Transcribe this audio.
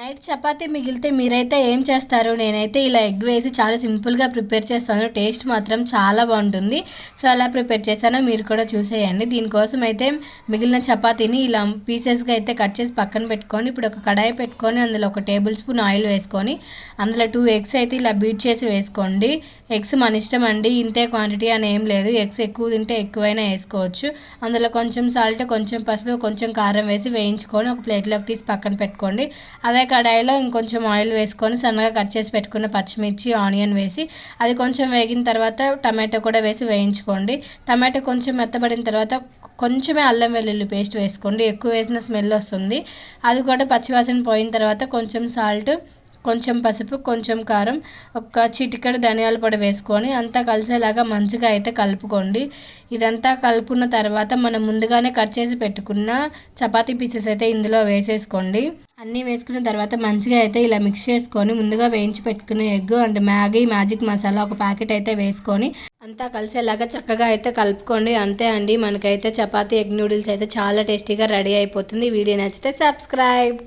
Night chapati మిగిలితే మీరైతే ఏం చేస్తారు? నేనైతే ఇలా ఎగ్ వేసి చాలా సింపుల్గా ప్రిపేర్ చేస్తాను. టేస్ట్ మాత్రం చాలా బాగుంటుంది. సో అలా ప్రిపేర్ చేశానో. మీరు కూడా చూసేయండి. దీనికోసం అయితే మిగిలిన చపాతీని ఇలా పీసెస్గా అయితే కట్ చేసి పక్కన పెట్టుకొని ఇప్పుడు ఒక కడాయి పెట్టుకొని అందులో ఒక టేబుల్ స్పూన్ ఆయిల్ వేసుకొని అందులో టూ ఎగ్స్ అయితే ఇలా బీట్ చేసి వేసుకోండి. ఎగ్స్ మన ఇష్టం అండి. ఇంతే క్వాంటిటీ అని ఏం లేదు. ఎగ్స్ ఎక్కువ తింటే ఎక్కువైనా వేసుకోవచ్చు. అందులో కొంచెం సాల్ట్ కొంచెం పసుపు కొంచెం కారం వేసి వేయించుకొని ఒక ప్లేట్లోకి తీసి పక్కన పెట్టుకోండి. అదే కడాయిలో ఇంకొంచెం ఆయిల్ వేసుకొని సన్నగా కట్ చేసి పెట్టుకున్న పచ్చిమిర్చి ఆనియన్ వేసి అది కొంచెం వేగిన తర్వాత టమాటో కూడా వేసి వేయించుకోండి. టమాటో కొంచెం మెత్తబడిన తర్వాత కొంచెమే అల్లం వెల్లుల్లి పేస్ట్ వేసుకోండి. ఎక్కువ వేసిన స్మెల్ వస్తుంది. అది కూడా పచ్చివాసన పోయిన తర్వాత కొంచెం సాల్ట్ కొంచెం పసుపు కొంచెం కారం ఒక చిటికెడు ధనియాల పొడి వేసుకొని అంతా కలిసేలాగా మంచిగా అయితే కలుపుకోండి. ఇదంతా కలుపుకున్న తర్వాత మనం ముందుగానే కట్ చేసి పెట్టుకున్న చపాతీ పీసెస్ అయితే ఇందులో వేసేసుకోండి. అన్నీ వేసుకున్న తర్వాత మంచిగా అయితే ఇలా మిక్స్ చేసుకొని ముందుగా వేయించి పెట్టుకున్న egg and Maggi magic masala ఒక ప్యాకెట్ అయితే వేసుకొని అంతా కలిసేలాగా చక్కగా అయితే కలుపుకోండి. అంతే అండి మనకైతే చపాతీ ఎగ్ నూడిల్స్ అయితే చాలా టేస్టీగా రెడీ అయిపోతుంది. వీడియో నచ్చితే సబ్స్క్రైబ్.